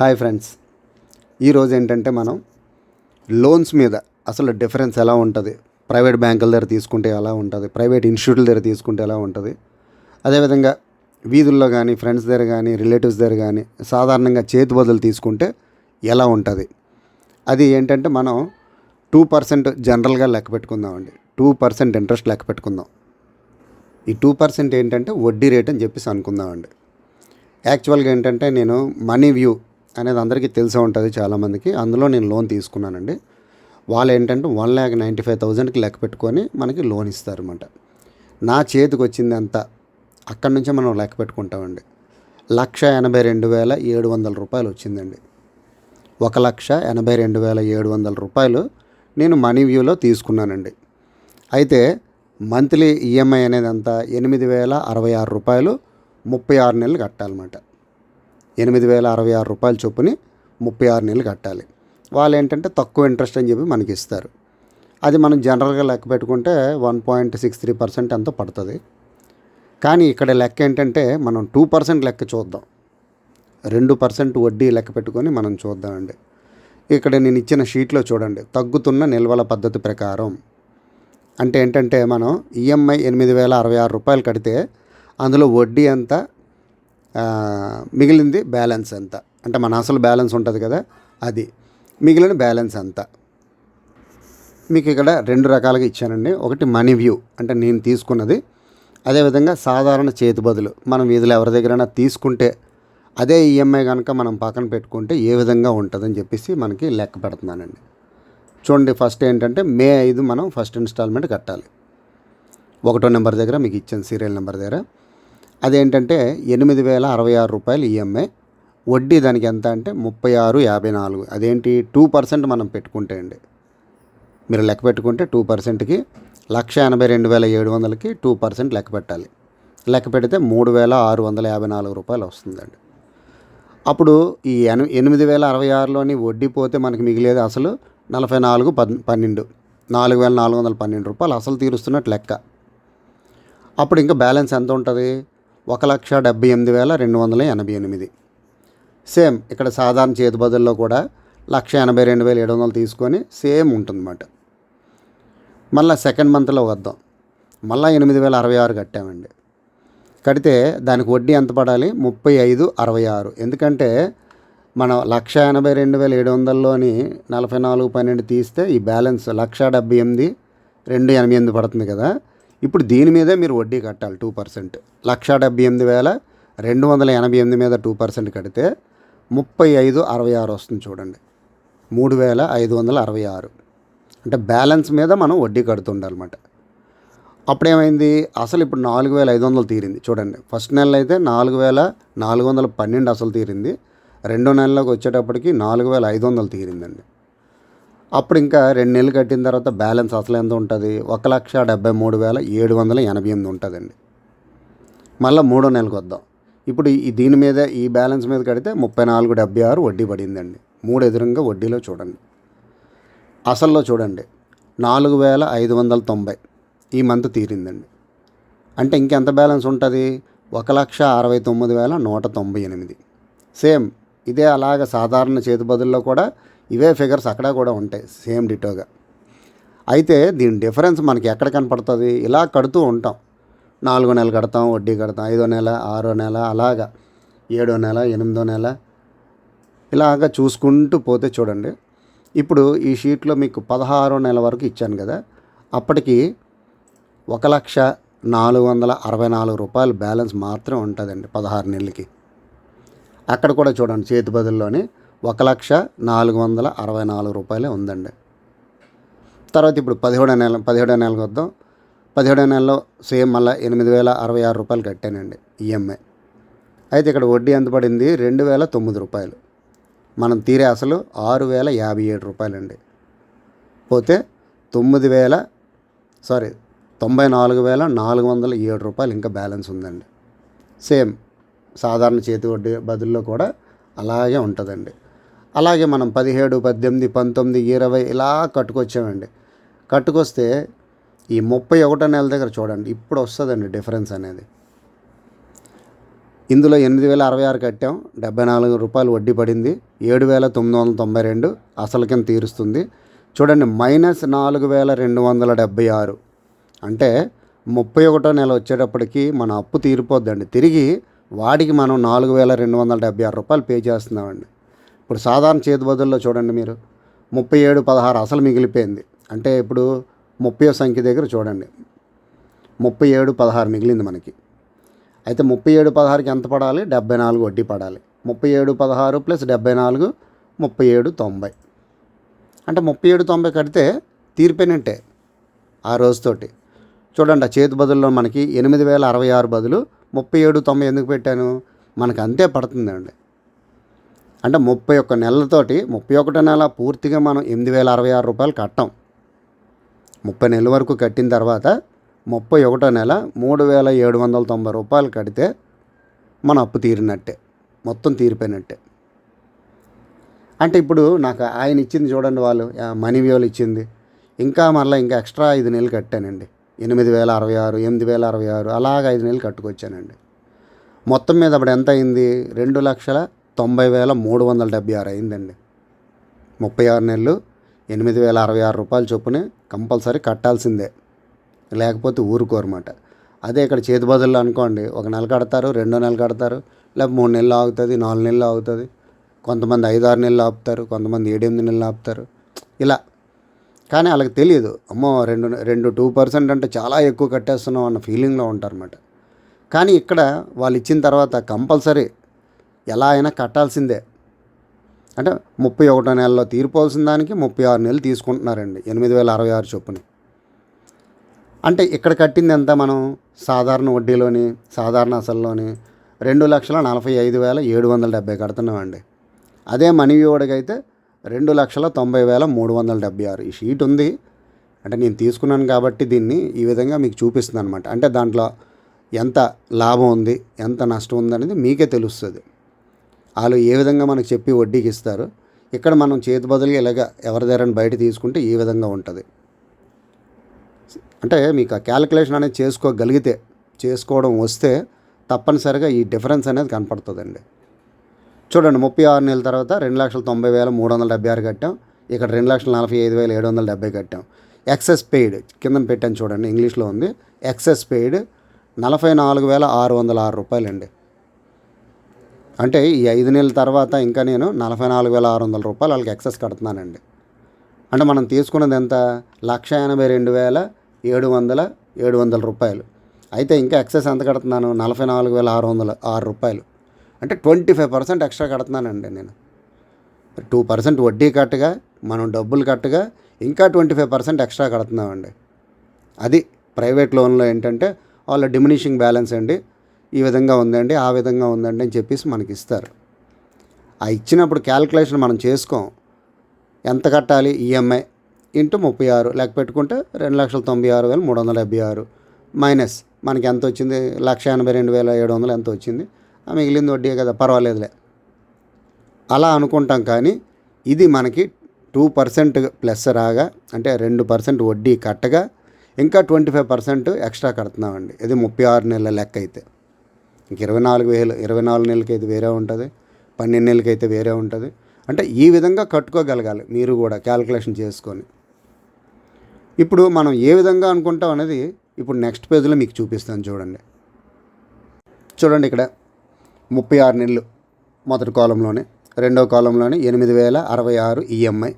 Hi friends. ఈరోజు ఏంటంటే మనం లోన్స్ మీద అసలు డిఫరెన్స్ ఎలా ఉంటుంది? ప్రైవేట్ బ్యాంకుల దగ్గర తీసుకుంటే ఎలా ఉంటుంది? ప్రైవేట్ ఇన్స్టిట్యూట్ల దగ్గర తీసుకుంటే ఎలా ఉంటుంది? అదేవిధంగా వీధుల్లో కానీ ఫ్రెండ్స్ దగ్గర కానీ రిలేటివ్స్ దగ్గర కానీ సాధారణంగా చేతి బదులు తీసుకుంటే ఎలా ఉంటుంది? అది ఏంటంటే మనం టూ పర్సెంట్ జనరల్గా లెక్క పెట్టుకుందామండి టూ పర్సెంట్ ఇంట్రెస్ట్ లెక్క పెట్టుకుందాం. ఈ టూ పర్సెంట్ ఏంటంటే వడ్డీ రేట్ అని చెప్పేసి అనుకుందామండి యాక్చువల్గా ఏంటంటే నేను మనీ వ్యూ అనేది అందరికీ తెలిసే ఉంటుంది చాలామందికి. అందులో నేను లోన్ తీసుకున్నానండి. వాళ్ళు ఏంటంటే వన్ ల్యాక్ నైంటీ ఫైవ్ థౌజండ్కి లెక్క పెట్టుకొని మనకి లోన్ ఇస్తారన్నమాట. నా చేతికి వచ్చింది ఎంత అక్కడి నుంచే మనం లెక్క పెట్టుకుంటామండి. లక్ష ఎనభై రెండు వేల ఏడు వందల రూపాయలు వచ్చిందండి. ఒక లక్ష ఎనభై రెండు వేల ఏడు వందల రూపాయలు నేను మనీ వ్యూలో తీసుకున్నానండి. అయితే మంత్లీ ఈఎంఐ అనేది అంతా ఎనిమిది వేల అరవై ఆరు రూపాయలు ముప్పై ఆరు నెలలు కట్టాలన్నమాట. ఎనిమిది వేల అరవై ఆరు రూపాయలు చొప్పుని ముప్పై ఆరు నెలలు కట్టాలి. వాళ్ళు ఏంటంటే తక్కువ ఇంట్రెస్ట్ అని చెప్పి మనకి ఇస్తారు. అది మనం జనరల్గా లెక్క పెట్టుకుంటే one point six three percent ఎంతో పడుతుంది. కానీ ఇక్కడ లెక్క ఏంటంటే మనం టూ పర్సెంట్ లెక్క చూద్దాం. రెండు పర్సెంట్ వడ్డీ లెక్క పెట్టుకొని మనం చూద్దామండి. ఇక్కడ నేను ఇచ్చిన షీట్లో చూడండి. తగ్గుతున్న నిల్వల పద్ధతి ప్రకారం. అంటే ఏంటంటే మనం ఈఎంఐ ఎనిమిది వేల అరవై ఆరు రూపాయలు కడితే అందులో వడ్డీ ఎంత? మిగిలింది బ్యాలెన్స్ ఎంత అంటే మన అసలు బ్యాలెన్స్ ఉంటుంది కదా అది. మిగిలిన బ్యాలెన్స్ ఎంత మీకు ఇక్కడ రెండు రకాలుగా ఇచ్చానండి. ఒకటి మనీ వ్యూ అంటే నేను తీసుకున్నది. అదేవిధంగా సాధారణ చేతి బదులు మనం వీధిలో ఎవరి దగ్గరైనా తీసుకుంటే అదే ఈఎంఐ కనుక మనం పక్కన పెట్టుకుంటే ఏ విధంగా ఉంటుందని చెప్పేసి మనకి లెక్క పెడుతున్నానండి. చూడండి ఫస్ట్ ఏంటంటే మే ఐదు మనం ఫస్ట్ ఇన్స్టాల్మెంట్ కట్టాలి. ఒకటో నెంబర్ దగ్గర మీకు ఇచ్చాను సీరియల్ నెంబర్ దగ్గర. అదేంటంటే ఎనిమిది వేల అరవై ఆరు రూపాయలు ఈఎంఐ. వడ్డీ దానికి ఎంత అంటే ముప్పై ఆరు యాభై నాలుగు. అదేంటి? టూ పర్సెంట్ మనం పెట్టుకుంటే అండి. మీరు లెక్క పెట్టుకుంటే టూ పర్సెంట్కి లక్ష ఎనభై రెండు వేల ఏడు వందలకి టూ పర్సెంట్ లెక్క పెట్టాలి. లెక్క పెడితే మూడు వేల ఆరు వందల యాభై నాలుగు రూపాయలు వస్తుందండి. అప్పుడు ఈ ఎన ఎనిమిది వేల అరవై ఆరులోని వడ్డీ పోతే మనకి మిగిలేదు అసలు నలభై నాలుగు పద్ పన్నెండు. నాలుగు వేల నాలుగు వందల పన్నెండు రూపాయలు అసలు తీరుస్తున్నట్టు లెక్క. అప్పుడు ఇంకా బ్యాలెన్స్ ఎంత ఉంటుంది? ఒక లక్ష డెబ్బై ఎనిమిది వేల రెండు వందల ఎనభై ఎనిమిది. సేమ్ ఇక్కడ సాధారణ చేతి బదుల్లో కూడా లక్ష ఎనభై రెండు వేల ఏడు వందలు తీసుకొని సేమ్ ఉంటుందన్నమాట. మళ్ళీ సెకండ్ మంత్లో వద్దాం. మళ్ళీ ఎనిమిది వేల అరవై ఆరు కట్టామండి. కడితే దానికి వడ్డీ ఎంత పడాలి? ముప్పై ఐదు అరవై ఆరు. ఎందుకంటే మనం లక్ష ఎనభై రెండు వేల ఏడు వందల్లోని నలభై నాలుగు పన్నెండు తీస్తే ఈ బ్యాలెన్స్ లక్ష డెబ్బై ఎనిమిది రెండు ఎనభై ఎనిమిది పడుతుంది కదా. ఇప్పుడు దీని మీదే మీరు వడ్డీ కట్టాలి టూ పర్సెంట్. లక్ష డెబ్బై ఎనిమిది వేల రెండు వందల ఎనభై ఎనిమిది మీద టూ పర్సెంట్ కడితే ముప్పై ఐదు అరవై ఆరు వస్తుంది చూడండి. మూడు వేల ఐదు వందల అరవై ఆరు. అంటే బ్యాలెన్స్ మీద మనం వడ్డీ కడుతుండాలన్నమాట. అప్పుడేమైంది? అసలు ఇప్పుడు నాలుగు వేల ఐదు వందలు తీరింది. చూడండి. ఫస్ట్ నెల అయితే నాలుగు వేల నాలుగు వందల పన్నెండు అసలు తీరింది. రెండో నెలలోకి వచ్చేటప్పటికి నాలుగు వేల ఐదు వందలు తీరిందండి. అప్పుడు ఇంకా రెండు నెలలు కట్టిన తర్వాత బ్యాలెన్స్ అసలు ఎంత ఉంటుంది? ఒక లక్ష డెబ్బై మూడు వేల ఏడు వందల ఎనభై ఎనిమిది ఉంటుందండి. మళ్ళీ మూడో నెలకు వద్దాం. ఇప్పుడు ఈ దీని మీద ఈ బ్యాలెన్స్ మీద కడితే ముప్పై నాలుగు డెబ్బై ఆరు వడ్డీ పడిందండి. మూడు ఎదురుగా వడ్డీలో చూడండి. అసల్లో చూడండి. నాలుగు వేల ఐదు వందల తొంభై ఈ మంత్ తీరిందండి. అంటే ఇంకెంత బ్యాలెన్స్ ఉంటుంది? ఒక లక్ష అరవై తొమ్మిది వేల నూట తొంభై ఎనిమిది. సేమ్ ఇదే అలాగ సాధారణ చేతి బదుల్లో కూడా ఇవే ఫిగర్స్ అక్కడ కూడా ఉంటాయి సేమ్ డిటోగా. అయితే దీని డిఫరెన్స్ మనకి ఎక్కడ కనపడుతుంది? ఇలా కడుతూ ఉంటాం. నాలుగో నెల కడతాం వడ్డీ కడతాం ఐదో నెల ఆరో నెల అలాగా. ఏడో నెల ఎనిమిదో నెల ఇలాగ చూసుకుంటూ పోతే చూడండి. ఇప్పుడు ఈ షీట్లో మీకు పదహారో నెల వరకు ఇచ్చాను కదా అప్పటికి ఒక లక్ష నాలుగు వందల అరవై నాలుగు రూపాయలు బ్యాలెన్స్ మాత్రం ఉంటుందండి పదహారు నెలలకి. అక్కడ కూడా చూడండి చేతి బదుల్లోనే ఒక లక్ష నాలుగు వందల అరవై నాలుగు రూపాయలే ఉందండి. తర్వాత ఇప్పుడు పదిహేడో నెల పదిహేడో నెలకు వద్దాం. పదిహేడో నెలలో సేమ్ మళ్ళీ ఎనిమిది వేల అరవై ఆరు రూపాయలు కట్టానండి ఈఎంఐ. అయితే ఇక్కడ వడ్డీ ఎంత పడింది? రెండు వేల తొమ్మిది రూపాయలు. మనం తీరే అసలు ఆరు వేల యాభై ఏడు రూపాయలండి. పోతే తొమ్మిది వేల సారీ తొంభై నాలుగు వేల నాలుగు వందల ఏడు రూపాయలు ఇంకా బ్యాలెన్స్ ఉందండి. సేమ్ సాధారణ చేతి వడ్డీ బదుల్లో కూడా అలాగే ఉంటుందండి. అలాగే మనం పదిహేడు పద్దెనిమిది పంతొమ్మిది ఇరవై ఇలా కట్టుకొచ్చామండి. కట్టుకొస్తే ఈ ముప్పై ఒకటో నెల దగ్గర చూడండి ఇప్పుడు వస్తుందండి డిఫరెన్స్ అనేది. ఇందులో ఎనిమిది వేల అరవై ఆరు కట్టాం డెబ్బై నాలుగు రూపాయలు వడ్డీ పడింది ఏడు వేల తొమ్మిది వందల తొంభై రెండు అసలు కింద తీరుస్తుంది. చూడండి మైనస్ నాలుగు వేల రెండు వందల డెబ్బై ఆరు. అంటే ముప్పై ఒకటో నెల వచ్చేటప్పటికి మన అప్పు తీరిపోద్దండి. తిరిగి వాడికి మనం నాలుగు వేల రెండు వందల డెబ్బై ఆరు రూపాయలు పే చేస్తున్నామండి. ఇప్పుడు సాధారణ చేతి బదుల్లో చూడండి మీరు. ముప్పై ఏడు పదహారు అసలు మిగిలిపోయింది. అంటే ఇప్పుడు ముప్పై సంఖ్య దగ్గర చూడండి. ముప్పై ఏడు పదహారు మిగిలింది మనకి. అయితే ముప్పై ఏడు పదహారుకి ఎంత పడాలి? డెబ్బై నాలుగు వడ్డీ పడాలి. ముప్పై ఏడు పదహారు ప్లస్ డెబ్బై నాలుగు ముప్పై ఏడు తొంభై. అంటే ముప్పై ఏడు తొంభై కడితే తీరిపోయినట్టే ఆ రోజుతోటి. చూడండి ఆ చేతి బదుల్లో మనకి ఎనిమిది వేల అరవై ఆరు బదులు ముప్పై ఏడు తొంభై ఎందుకు పెట్టాను? మనకు అంతే పడుతుందండి. అంటే ముప్పై ఒక్క నెలలతోటి ముప్పై ఒకటో నెల పూర్తిగా మనం ఎనిమిది వేల అరవై ఆరు రూపాయలు కట్టాం. ముప్పై నెలల వరకు కట్టిన తర్వాత ముప్పై ఒకటో నెల మూడు వేల ఏడు వందల తొంభై రూపాయలు కడితే మన అప్పు తీరినట్టే. మొత్తం తీరిపోయినట్టే. అంటే ఇప్పుడు నాకు ఆయన ఇచ్చింది చూడండి వాళ్ళు మనీ వ్యూలు ఇచ్చింది. ఇంకా మళ్ళీ ఇంకా ఎక్స్ట్రా ఐదు నెలలు కట్టానండి. ఎనిమిది వేల అరవై ఆరు ఎనిమిది వేల అరవై ఆరు అలాగ ఐదు నెలలు కట్టుకొచ్చానండి. మొత్తం మీద అప్పుడు ఎంత అయింది? రెండు లక్షల? తొంభై వేల మూడు వందల డెబ్బై ఆరు అయిందండి. ముప్పై ఆరు నెలలు ఎనిమిది వేల అరవై ఆరు రూపాయలు చొప్పున కంపల్సరీ కట్టాల్సిందే. లేకపోతే ఊరుకోరమాట అదే ఇక్కడ చేతి బదులు అనుకోండి ఒక నెల కడతారు రెండో నెల కడతారు లేకపోతే మూడు నెలలు ఆగుతుంది నాలుగు నెలలు ఆగుతుంది కొంతమంది ఐదు ఆరు నెలలు ఆపుతారు కొంతమంది ఏడెనిమిది నెలలు ఆపుతారు. ఇలా. కానీ వాళ్ళకి తెలియదు అమ్మో రెండు రెండు టూ పర్సెంట్ అంటే చాలా ఎక్కువ కట్టేస్తున్నాం అన్న ఫీలింగ్లో ఉంటారన్నమాట కానీ ఇక్కడ వాళ్ళు ఇచ్చిన తర్వాత కంపల్సరీ ఎలా అయినా కట్టాల్సిందే. అంటే ముప్పై ఒకటో నెలలో తీరిపోవాల్సిన దానికి ముప్పై ఆరు నెలలు తీసుకుంటున్నారండి ఎనిమిది వేల అరవై ఆరు చొప్పున. అంటే ఇక్కడ కట్టింది ఎంత మనం? సాధారణ వడ్డీలోని సాధారణ అసల్లోని రెండు లక్షల నలభై ఐదు వేల ఏడు వందల డెబ్బై కడుతున్నామండి. అదే మనీ రెండు లక్షల తొంభై వేల మూడు వందల డెబ్బై ఆరు. ఈ షీట్ ఉంది. అంటే నేను తీసుకున్నాను కాబట్టి దీన్ని ఈ విధంగా మీకు చూపిస్తుంది అనమాట అంటే దాంట్లో ఎంత లాభం ఉంది ఎంత నష్టం ఉంది అనేది మీకే తెలుస్తుంది. వాళ్ళు ఏ విధంగా మనకు చెప్పి వడ్డీకి ఇస్తారు ఇక్కడ మనం చేతి బదులుగా ఇలాగ ఎవరి దగ్గర బయట తీసుకుంటే ఈ విధంగా ఉంటుంది. అంటే మీకు ఆ క్యాలిక్యులేషన్ అనేది చేసుకోగలిగితే చేసుకోవడం వస్తే తప్పనిసరిగా ఈ డిఫరెన్స్ అనేది కనపడుతుందండి. చూడండి ముప్పై ఆరు నెలల తర్వాత రెండు లక్షల తొంభై వేల మూడు వందల డెబ్బై ఆరు కట్టాం. ఇక్కడ రెండు లక్షల నలభై ఐదు వేల ఏడు వందల డెబ్బై కట్టాం. ఎక్సెస్ పెయిడ్ కింద పెట్టాను చూడండి ఇంగ్లీష్లో ఉంది. ఎక్సెస్ పెయిడ్ నలభై నాలుగు వేల ఆరు వందల ఆరు రూపాయలండి. అంటే ఈ ఐదు నెలల తర్వాత ఇంకా నేను నలభై నాలుగు వేల ఆరు వందల రూపాయలు వాళ్ళకి ఎక్సెస్ కడుతున్నానండి. అంటే మనం తీసుకున్నది ఎంత? లక్ష ఎనభై రెండు వేల ఏడు వందల ఏడు వందల రూపాయలు. అయితే ఇంకా ఎక్సెస్ ఎంత కడుతున్నాను? నలభై నాలుగు వేల ఆరు వందల ఆరు రూపాయలు. అంటే ట్వంటీ ఫైవ్ పర్సెంట్ ఎక్స్ట్రా కడుతున్నానండి నేను. టూ పర్సెంట్ వడ్డీ కట్టగా మనం డబ్బులు కట్టగా ఇంకా ట్వంటీ ఫైవ్ పర్సెంట్ ఎక్స్ట్రా కడుతున్నామండి. అది ప్రైవేట్ లోన్లో ఏంటంటే వాళ్ళ డిమినిషింగ్ బ్యాలెన్స్ అండి. ఈ విధంగా ఉందండి ఆ విధంగా ఉందండి అని చెప్పేసి మనకి ఇస్తారు ఆ ఇచ్చినప్పుడు క్యాల్కులేషన్ మనం చేసుకోం. ఎంత కట్టాలి? ఈఎంఐ ఇంటూ ముప్పై ఆరు లెక్క పెట్టుకుంటే రెండు లక్షల తొంభై ఆరు వేల మూడు వందల డెబ్బై ఆరు మైనస్ మనకి ఎంత వచ్చింది? లక్ష ఎనభై రెండు వేల ఏడు వందలు ఎంత వచ్చింది? ఆ మిగిలింది వడ్డీ కదా పర్వాలేదులే. అలా అనుకుంటాం కానీ ఇది మనకి టూ పర్సెంట్ ప్లస్ రాగా అంటే రెండు పర్సెంట్ వడ్డీ కట్టగా ఇంకా ట్వంటీ ఫైవ్ పర్సెంట్ ఎక్స్ట్రా కడుతున్నామండి. ఇది ముప్పై ఆరు నెలల లెక్క అయితే. ఇంక ఇరవై నాలుగు వేలు ఇరవై నాలుగు నెలలకైతే అయితే వేరే ఉంటుంది పన్నెండు నెలలకి అయితే వేరే ఉంటుంది. అంటే ఈ విధంగా కట్టుకోగలగాలి మీరు కూడా క్యాలిక్యులేషన్ చేసుకొని. ఇప్పుడు మనం ఏ విధంగా అనుకుంటాం అనేది ఇప్పుడు నెక్స్ట్ పేజ్లో మీకు చూపిస్తాను చూడండి. చూడండి ఇక్కడ ముప్పై ఆరు నెలలు మొదటి కాలంలోనే రెండో కాలంలోనే ఎనిమిది వేల అరవై ఆరు ఈఎంఐ.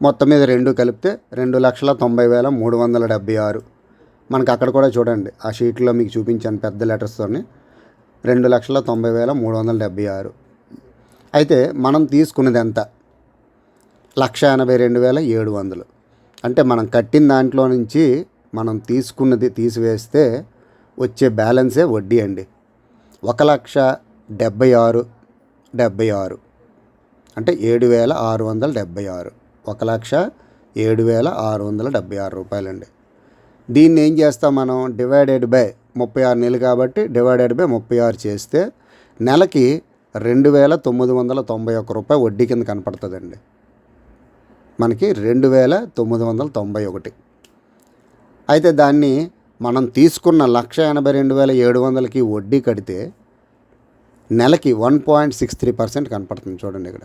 మొత్తం మీద రెండు కలిపితే రెండు లక్షల తొంభై వేల మూడు వందల డెబ్బై ఆరు. మనకు అక్కడ కూడా చూడండి ఆ షీట్లో మీకు చూపించాను పెద్ద లెటర్స్తోని రెండు లక్షల తొంభై వేల మూడు వందల డెబ్బై ఆరు. అయితే మనం తీసుకున్నది ఎంత లక్ష ఎనభై రెండు వేల ఏడు వందలు. అంటే మనం కట్టిన దాంట్లో నుంచి మనం తీసుకున్నది తీసివేస్తే వచ్చే బ్యాలెన్సే వడ్డీ అండి. ఒక లక్ష డెబ్బై ఆరు డెబ్బై ఆరు. అంటే ఏడు వేల ఆరు వందల డెబ్బై ఆరు. ఒక లక్ష ఏడు వేల ఆరు వందల డెబ్బై ఆరు రూపాయలండి. దీన్ని ఏం చేస్తాం మనం? డివైడెడ్ బై ముప్పై ఆరు నెలలు కాబట్టి డివైడెడ్ బై ముప్పై ఆరు చేస్తే నెలకి రెండు వేల తొమ్మిది వందల తొంభై ఒక్క రూపాయి వడ్డీ కింద కనపడుతుందండి. మనకి రెండు వేల తొమ్మిది వందల తొంభై ఒకటి. అయితే దాన్ని మనం తీసుకున్న లక్ష ఎనభై రెండు వేల ఏడు వందలకి వడ్డీ కడితే నెలకి one point six three percent కనపడుతుంది చూడండి ఇక్కడ.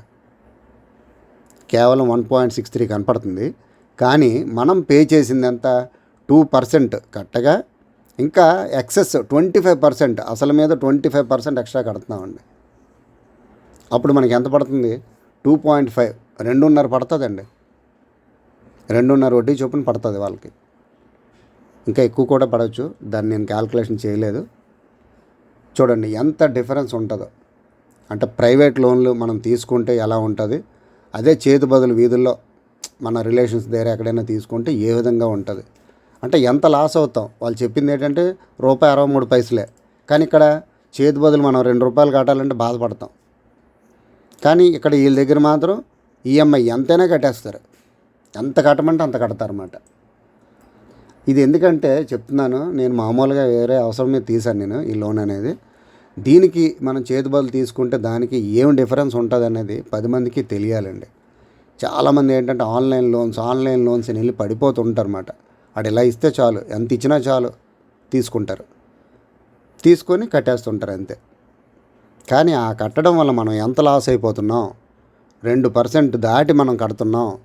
కేవలం వన్ పాయింట్ సిక్స్ త్రీ కనపడుతుంది. కానీ మనం పే చేసింది ఎంత? టూ పర్సెంట్ కట్టగా ఇంకా ఎక్సెస్ ట్వంటీ ఫైవ్ పర్సెంట్ అసలు మీద ట్వంటీ ఫైవ్ పర్సెంట్ ఎక్స్ట్రా కడుతున్నామండి. అప్పుడు మనకి ఎంత పడుతుంది? టూ పాయింట్ ఫైవ్ రెండున్నర పడుతుందండి. రెండున్నర వడ్డీ చొప్పున పడుతుంది వాళ్ళకి. ఇంకా ఎక్కువ కూడా పడవచ్చు దాన్ని నేను క్యాల్కులేషన్ చేయలేదు. చూడండి ఎంత డిఫరెన్స్ ఉంటుందో. అంటే ప్రైవేట్ లోన్లు మనం తీసుకుంటే ఎలా ఉంటుంది? అదే చేతి బదులు వీధుల్లో మన రిలేషన్స్ దగ్గర ఎక్కడైనా తీసుకుంటే ఏ విధంగా ఉంటుంది? అంటే ఎంత లాస్ అవుతాం? వాళ్ళు చెప్పింది ఏంటంటే రూపాయి అరవై మూడు పైసలే. కానీ ఇక్కడ చేతి బదులు మనం రెండు రూపాయలు కట్టాలంటే బాధపడతాం. కానీ ఇక్కడ వీళ్ళ దగ్గర మాత్రం ఈఎంఐ ఎంతైనా కట్టేస్తారు. ఎంత కట్టమంటే అంత కడతారన్నమాట. ఇది ఎందుకంటే చెప్తున్నాను నేను మామూలుగా వేరే అవసరం మీద తీశాను నేను ఈ లోన్ అనేది. దీనికి మనం చేతి బదులు తీసుకుంటే దానికి ఏం డిఫరెన్స్ ఉంటుంది అనేది పది మందికి తెలియాలండి. చాలామంది ఏంటంటే ఆన్లైన్ లోన్స్ ఆన్లైన్ లోన్స్ అని వెళ్ళి పడిపోతుంటారు ఆడు ఇలా ఇస్తే చాలు ఎంత ఇచ్చినా చాలు తీసుకుంటారు. తీసుకొని కట్టేస్తుంటారు అంతే. కానీ ఆ కట్టడం వల్ల మనం ఎంత లాస్ అయిపోతున్నాం రెండు పర్సెంట్ దాటి మనం కడుతున్నాం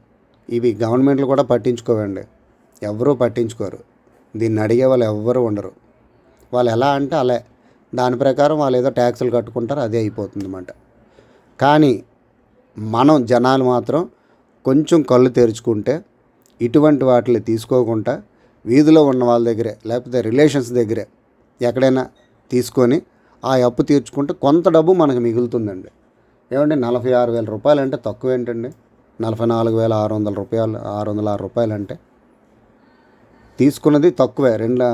ఇవి గవర్నమెంట్లు కూడా పట్టించుకోవండి. ఎవరూ పట్టించుకోరు. దీన్ని అడిగే వాళ్ళు ఎవ్వరూ ఉండరు. వాళ్ళు ఎలా అంటే అలా. దాని ప్రకారం వాళ్ళు ఏదో ట్యాక్సులు కట్టుకుంటారు అదే అయిపోతుంది అన్నమాట కానీ మనం జనాలు మాత్రం కొంచెం కళ్ళు తెరుచుకుంటే ఇటువంటి వాటిని తీసుకోకుండా వీధిలో ఉన్న వాళ్ళ దగ్గరే లేకపోతే రిలేషన్స్ దగ్గరే ఎక్కడైనా తీసుకొని ఆ అప్పు తీర్చుకుంటే కొంత డబ్బు మనకు మిగులుతుందండి. ఏమంటే నలభై ఆరు వేల రూపాయలు అంటే తక్కువ ఏంటండి? నలభై నాలుగు వేల ఆరు వందల రూపాయలు ఆరు వందల ఆరు రూపాయలు అంటే తీసుకున్నది తక్కువే. రెండు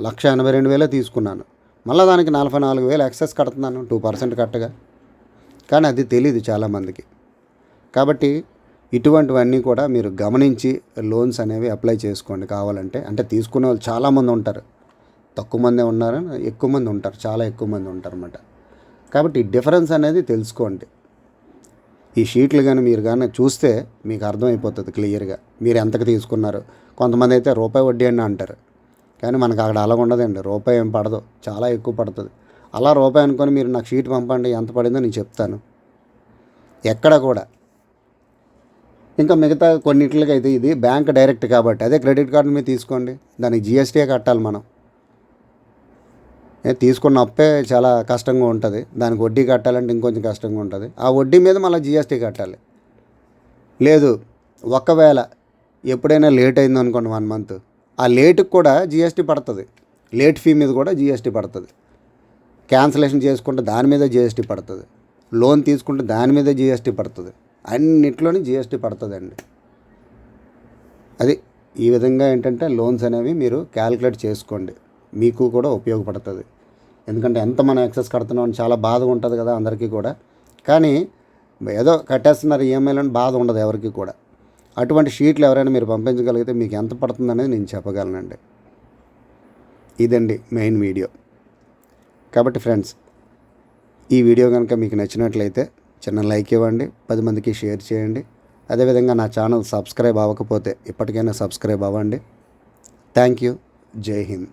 లక్ష ఎనభై రెండు వేలే తీసుకున్నాను. మళ్ళీ దానికి నలభై నాలుగు వేలు ఎక్సెస్ కడుతున్నాను టూ పర్సెంట్ కట్టగా. కానీ అది తెలియదు చాలామందికి. కాబట్టి ఇటువంటివన్నీ కూడా మీరు గమనించి లోన్స్ అనేవి అప్లై చేసుకోండి కావాలంటే. అంటే తీసుకునే వాళ్ళు చాలామంది ఉంటారు. తక్కువ మందే ఉన్నారు? ఎక్కువ మంది ఉంటారు. చాలా ఎక్కువ మంది ఉంటారు అన్నమాట కాబట్టి డిఫరెన్స్ అనేది తెలుసుకోండి. ఈ షీట్లు కానీ మీరు కానీ చూస్తే మీకు అర్థమైపోతుంది క్లియర్గా. మీరు ఎంతకు తీసుకున్నారు? కొంతమంది అయితే రూపాయి వడ్డీ అని అంటారు. కానీ మనకు అక్కడ అలా ఉండదండి. రూపాయి ఏం పడదు. చాలా ఎక్కువ పడుతుంది. అలా రూపాయి అనుకొని మీరు నాకు షీట్ పంపండి ఎంత పడిందో నేను చెప్తాను. ఎక్కడ కూడా. ఇంకా మిగతా కొన్నిట్లకి అయితే ఇది బ్యాంక్ డైరెక్ట్ కాబట్టి అదే క్రెడిట్ కార్డు మీద తీసుకోండి. దానికి జిఎస్టీ కట్టాలి మనం. తీసుకున్న అప్పే చాలా కష్టంగా ఉంటుంది. దానికి వడ్డీ కట్టాలంటే ఇంకొంచెం కష్టంగా ఉంటుంది. ఆ వడ్డీ మీద మళ్ళీ జిఎస్టీ కట్టాలి. లేదు ఒకవేళ ఎప్పుడైనా లేట్ అయింది అనుకోండి వన్ మంత్ ఆ లేట్కి కూడా జిఎస్టీ పడుతుంది. లేట్ ఫీ మీద కూడా జిఎస్టీ పడుతుంది. క్యాన్సిలేషన్ చేసుకుంటే దాని మీద జిఎస్టీ పడుతుంది. లోన్ తీసుకుంటే దాని మీద జిఎస్టీ పడుతుంది. అన్నిట్లోని జిఎస్టీ పడుతుందండి. అది ఈ విధంగా ఏంటంటే లోన్స్ అనేవి మీరు క్యాలిక్యులేట్ చేసుకోండి. మీకు కూడా ఉపయోగపడుతుంది. ఎందుకంటే ఎంత మనం ఎక్సెస్ కడుతున్నాం అని చాలా బాధ ఉంటుంది కదా అందరికీ కూడా. కానీ ఏదో కట్టేస్తున్నారు ఈఎంఐలో బాధ ఉండదు ఎవరికి కూడా. అటువంటి షీట్లు ఎవరైనా మీరు పంపించగలిగితే మీకు ఎంత పడుతుంది అనేది నేను చెప్పగలనండి. ఇదండి మెయిన్ వీడియో. కాబట్టి ఫ్రెండ్స్ ఈ వీడియో కనుక మీకు నచ్చినట్లయితే చిన్న లైక్ ఇవ్వండి పది మందికి షేర్ చేయండి. అదేవిధంగా నా ఛానల్ సబ్స్క్రైబ్ అవ్వకపోతే ఇప్పటికైనా సబ్స్క్రైబ్ అవ్వండి. Thank you. జై హింద్.